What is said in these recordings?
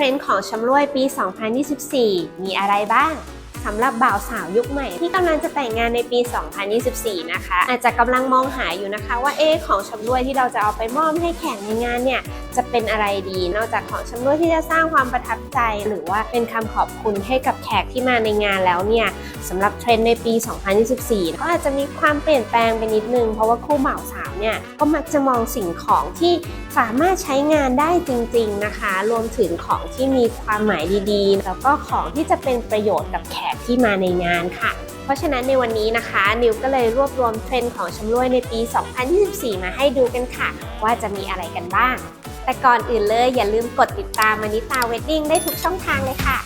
รนด์ของชำร่วยปี 2024 มีอะไรบ้าง สำหรับบ่าวสาวยุคใหม่ ที่กำลังจะแต่งงานในปี 2024 นะคะ อาจจะกำลังมองหาอยู่นะคะ ว่าเอ๊ของชำร่วยที่เราจะเอาไปมอบให้แขกในงานเนี่ยจะเป็นอะไรดี นอกจากของชำร่วยที่จะสร้างความประทับใจ หรือว่าเป็นคำขอบคุณให้กับแขกที่มาในงานแล้วเนี่ยสำหรับเทรนด์ในปี 2024 ก็อาจจะมีความเปลี่ยนแปลงไปนิดนึง เพราะว่าคู่บ่าวสาวเนี่ยก็มักจะมองสิ่งของที่สามารถใช้งานได้จริง ๆนะคะ รวมถึงของที่มีความหมายดีๆ แล้วก็ของที่จะเป็นประโยชน์กับแขกที่มาในงานค่ะ เพราะฉะนั้นในวันนี้นะคะ นิวก็เลยรวบรวมเทรนด์ของชำร่วยในปี 2024 มาให้ดูกันค่ะ ว่าจะมีอะไรกันบ้าง แต่ก่อนอื่นเลยอย่าลืมกดติดตามมานิตาเวดดิ้งได้ทุกช่องทางเลยค่ะ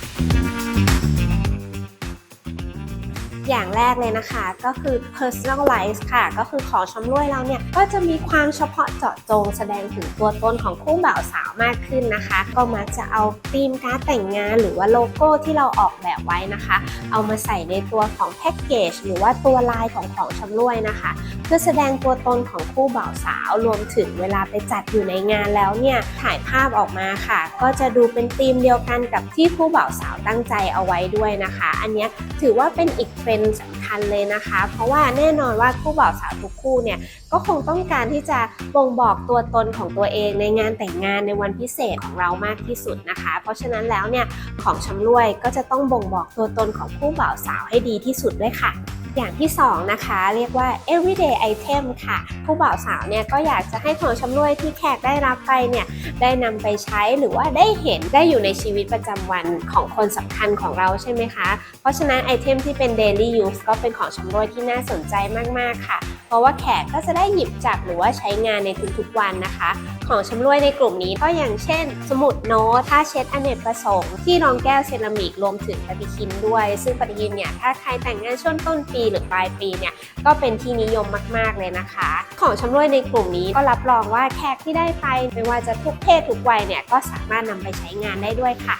อย่างแรกเลยนะคะก็คือ personalize ค่ะ ก็คือของชำร่วยเราเนี่ย ก็จะมีความเฉพาะเจาะจงแสดงถึงตัวตนของคู่บ่าวสาวมากขึ้นนะคะ ก็มักจะเอาธีมการ์ดแต่งงาน หรือว่าโลโก้ที่เราออกแบบไว้นะคะ เอามาใส่ในตัวของแพ็กเกจหรือว่าตัวลายของของชำร่วยนะคะ เพื่อแสดงตัวตนของคู่บ่าวสาวรวมถึงเวลาไปจัดอยู่ในงานแล้วเนี่ยถ่ายภาพออกมาค่ะ ก็จะดูเป็นธีมเดียวกันกับที่คู่บ่าวสาวตั้งใจเอาไว้ด้วยนะคะ อันนี้ถือว่าเป็นอีกเทรนด์สำคัญเลยนะคะ เพราะว่าแน่นอนว่าคู่บ่าวสาวทุกคู่เนี่ยก็คงต้องการที่จะบ่งบอกตัวตนของตัวเองในงานแต่งงานในวันพิเศษของเรามากที่สุดนะคะ เพราะฉะนั้นแล้วเนี่ยของชำร่วยก็จะต้องบ่งบอกตัวตนของคู่บ่าวสาวให้ดีที่สุดด้วยค่ะ อย่างที่สองนะคะเรียกว่า everyday item ค่ะ ผู้บ่าวสาวเนี่ยก็อยากจะให้ของชำร่วยที่แขกได้รับไปเนี่ยได้นำไปใช้หรือว่าได้เห็นได้อยู่ในชีวิตประจำวันของคนสำคัญของเราใช่ไหมคะ เพราะฉะนั้นไอเทมที่เป็น daily use ก็เป็นของชำร่วยที่น่าสนใจมาก ๆ ค่ะ ราะว่าแขกก็จะได้หยิบจับหรือว่าใช้งานในทุกๆวันนะคะ ของชำร่วยในกลุ่มนี้ก็อย่างเช่น สมุดโน้ตผ้าเช็ดอเนกประสงค์ที่รองแก้วเซรามิกรวมถึงปฏิทินด้วย ซึ่งปฏิทินเนี่ยถ้าใครแต่งงานช่วงต้นปีหรือปลายปีเนี่ยก็เป็นที่นิยมมากๆเลยนะคะ ของชำร่วยในกลุ่มนี้ก็รับรองว่าแขกที่ได้ไปไม่ว่าจะทุกเพศทุกวัยเนี่ยก็สามารถนำไปใช้งานได้ด้วยค่ะ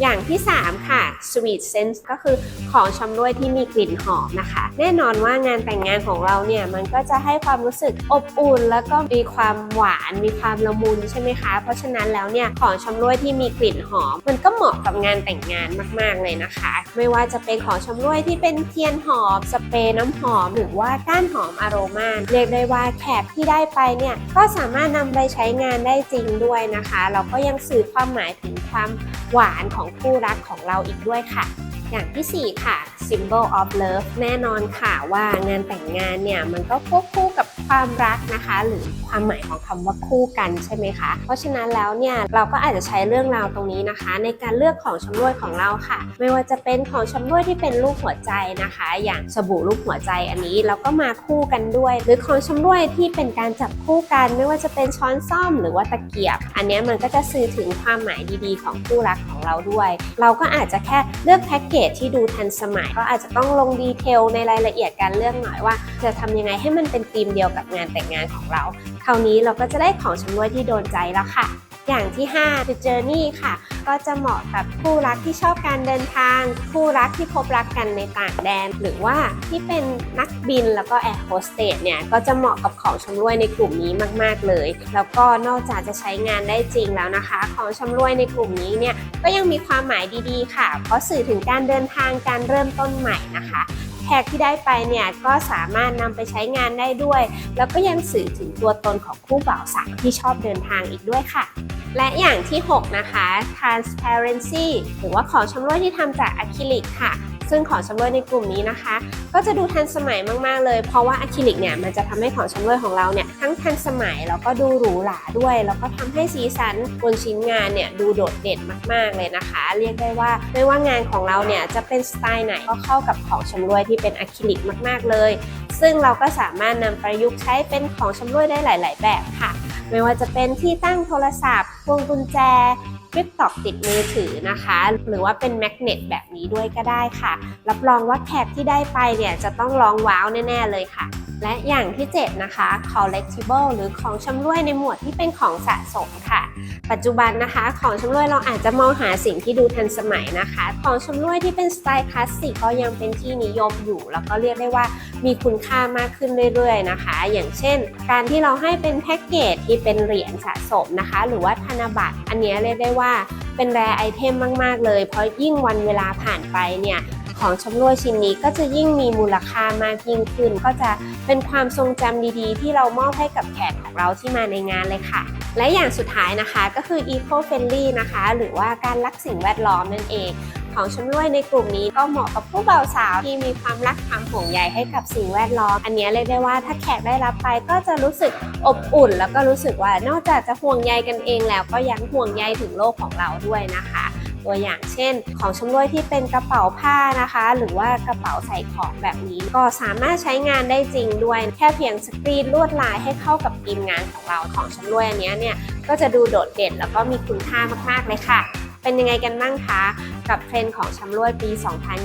อย่างที่ 3 ค่ะ sweet sense ก็คือของชำร่วยที่มีกลิ่นหอมนะคะ แน่นอนว่างานแต่งงานของเราเนี่ย มันก็จะให้ความรู้สึกอบอุ่น แล้วก็มีความหวานมีความละมุนใช่ไหมคะ เพราะฉะนั้นแล้วเนี่ยของชำร่วยที่มีกลิ่นหอม มันก็เหมาะกับงานแต่งงานมาก ๆ เลยนะคะ ไม่ว่าจะเป็นของชำร่วยที่เป็นเทียนหอมสเปรย์น้ำหอมหรือว่าก้านหอมอโรมาเรียกได้ว่าแขกที่ได้ไปเนี่ยก็สามารถนำไปใช้งานได้จริงด้วยนะคะ เราก็ยังสื่อความหมายถึงความหวานของคู่รักของเราอีกด้วยค่ะ อย่างที่ 4 ค่ะ symbol of love แน่นอนค่ะว่างานแต่งงานเนี่ยมันก็ควบคู่กับความรักนะคะ หรือความหมายของคำว่าคู่กันใช่ไหมคะ เพราะฉะนั้นแล้วเนี่ยเราก็อาจจะใช้เรื่องราวตรงนี้นะคะ ในการเลือกของชำรวยของเราค่ะ ไม่ว่าจะเป็นของชำรวยที่เป็นรูปหัวใจนะคะ อย่างสบู่รูปหัวใจอันนี้เราก็มาคู่กันด้วย หรือของชำรวยที่เป็นการจับคู่กัน ไม่ว่าจะเป็นช้อนซ่อมหรือว่าตะเกียบ อันนี้มันก็จะสื่อถึงความหมายดีๆ ของคู่รักของเราด้วย เราก็อาจจะแค่เลือกแพ็กเกจที่ดูทันสมัย ก็อาจจะต้องลงดีเทลในรายละเอียดการเลือกหน่อยว่า จะทำยังไงให้มันเป็นธีมเดียวกับงานแต่งงานของเรา คราวนี้เราก็จะได้ของชำร่วยที่โดนใจแล้วค่ะ อย่างที่5 The Journey ค่ะ ก็จะเหมาะกับคู่รักที่ชอบการเดินทาง คู่รักที่พบรักกันในต่างแดน หรือว่าที่เป็นนักบินแล้วก็แอร์โฮสเตสเนี่ยก็จะเหมาะกับของชำรวยในกลุ่มนี้มาก ๆ เลย แล้วก็นอกจากจะใช้งานได้จริงแล้วนะคะ ของชำรวยในกลุ่มนี้เนี่ยก็ยังมีความหมายดีๆ ค่ะ เพราะสื่อถึงการเดินทางการเริ่มต้นใหม่นะคะ แขกที่ได้ไปเนี่ยก็สามารถนำไปใช้งานได้ด้วย แล้วก็ยังสื่อถึงตัวตนของคู่บ่าวสาวที่ชอบเดินทางอีกด้วยค่ะและอย่างที่ 6 นะคะ transparency หรือว่าของชำร่วยที่ทำจากอะคริลิกค่ะ ซึ่งของชำร่วยในกลุ่มนี้นะคะ ก็จะดูทันสมัยมากๆเลย เพราะว่าอะคริลิกเนี่ยมันจะทำให้ของชำร่วยของเราเนี่ยทั้งทันสมัยแล้วก็ดูหรูหราด้วย แล้วก็ทำให้สีสันบนชิ้นงานเนี่ยดูโดดเด่นมากๆเลยนะคะ เรียกได้ว่าไม่ว่างานของเราเนี่ยจะเป็นสไตล์ไหนก็เข้ากับของชำร่วยที่เป็นอะคริลิกมาก ๆเลย ซึ่งเราก็สามารถนำประยุกต์ใช้เป็นของชำร่วยได้หลาย ๆ แบบค่ะ ไม่ว่าจะเป็นที่ตั้งโทรศัพท์พวงกุญแจ คลิปตอกติดมือถือนะคะ หรือว่าเป็นแมกเนตแบบนี้ด้วยก็ได้ค่ะ รับรองว่าแขกที่ได้ไปเนี่ยจะต้องร้องว้าวแน่ ๆ เลยค่ะ และอย่างที่ 7 นะคะ collectible หรือของชำร่วยในหมวดที่เป็นของสะสมค่ะ ปัจจุบันนะคะ ของชำร่วยเราอาจจะมองหาสิ่งที่ดูทันสมัยนะคะ ของชำร่วยที่เป็นสไตล์คลาสสิกก็ยังเป็นที่นิยมอยู่ แล้วก็เรียกได้ว่ามีคุณค่ามากขึ้นเรื่อยๆนะคะ อย่างเช่น การที่เราให้เป็นแพ็กเกจที่เป็นเหรียญสะสมนะคะ หรือว่าธนบัตรอันนี้เรียกได้ว่าว่าเป็นแรไอเทมมาก ๆ เลย เพราะยิ่งวันเวลาผ่านไปเนี่ยของชำร่วยชิ้นนี้ก็จะยิ่งมีมูลค่ามากยิ่งขึ้น ก็จะเป็นความทรงจำดีๆ ที่เรามอบให้กับแขกของเราที่มาในงานเลยค่ะ และอย่างสุดท้ายนะคะก็คือ eco friendly นะคะ หรือว่าการรักสิ่งแวดล้อมนั่นเอง ของชำรวยในกลุ่มนี้ก็เหมาะกับผู้บ่าวสาวที่มีความรักความห่วงใยให้กับสิ่งแวดล้อม อันนี้เรียกได้ว่าถ้าแขกได้รับไปก็จะรู้สึกอบอุ่น แล้วก็รู้สึกว่านอกจากจะห่วงใยกันเองแล้วก็ยังห่วงใยถึงโลกของเราด้วยนะคะตัวอย่างเช่น ของชำรวยที่เป็นกระเป๋าผ้านะคะ หรือว่ากระเป๋าใส่ของแบบนี้ ก็สามารถใช้งานได้จริงด้วย แค่เพียงสกรีนลวดลายให้เข้ากับธีมงานของเราของชำรวยอันนี้เนี่ยก็จะดูโดดเด่นแล้วก็มีคุณค่ามากๆเลยค่ะ เป็นยังไงกันบ้างคะ กับเทรนด์ของชำร่วยปี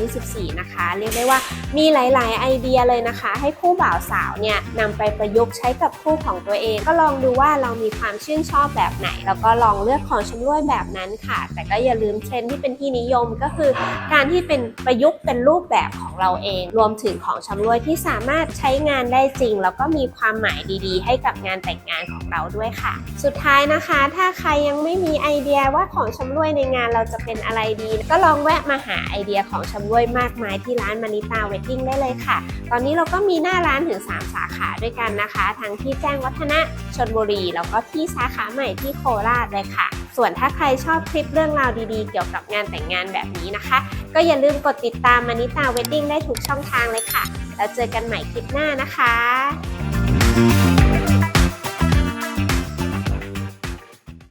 2024 นะคะ เรียกได้ว่ามีหลาย ๆ ไอเดียเลยนะคะ ให้คู่บ่าวสาวเนี่ยนำไปประยุกต์ใช้กับคู่ของตัวเอง ก็ลองดูว่าเรามีความชื่นชอบแบบไหน แล้วก็ลองเลือกของชำร่วยแบบนั้นค่ะ แต่ก็อย่าลืมเทรนด์ที่เป็นที่นิยมก็คือ การที่เป็นประยุกต์เป็นรูปแบบของเราเอง รวมถึงของชำร่วยที่สามารถใช้งานได้จริง แล้วก็มีความหมายดีๆ ให้กับงานแต่งงานของเราด้วยค่ะ สุดท้ายนะคะ ถ้าใครยังไม่มีไอเดียว่าของชำร่วยในงานเราจะเป็นอะไรดีก็ลองแวะมาหาไอเดียของชำร่วยมากมายที่ร้านมานิตาเวดดิ้งได้เลยค่ะ ตอนนี้เราก็มีหน้าร้านถึง 3 สาขาด้วยกันนะคะ ทั้งที่แจ้งวัฒนะชนบุรี แล้วก็ที่สาขาใหม่ที่โคราชเลยค่ะ ส่วนถ้าใครชอบคลิปเรื่องราวดีๆ เกี่ยวกับงานแต่งงานแบบนี้นะคะ ก็อย่าลืมกดติดตามมานิตาเวดดิ้งได้ทุกช่องทางเลยค่ะ แล้วเจอกันใหม่คลิปหน้านะคะ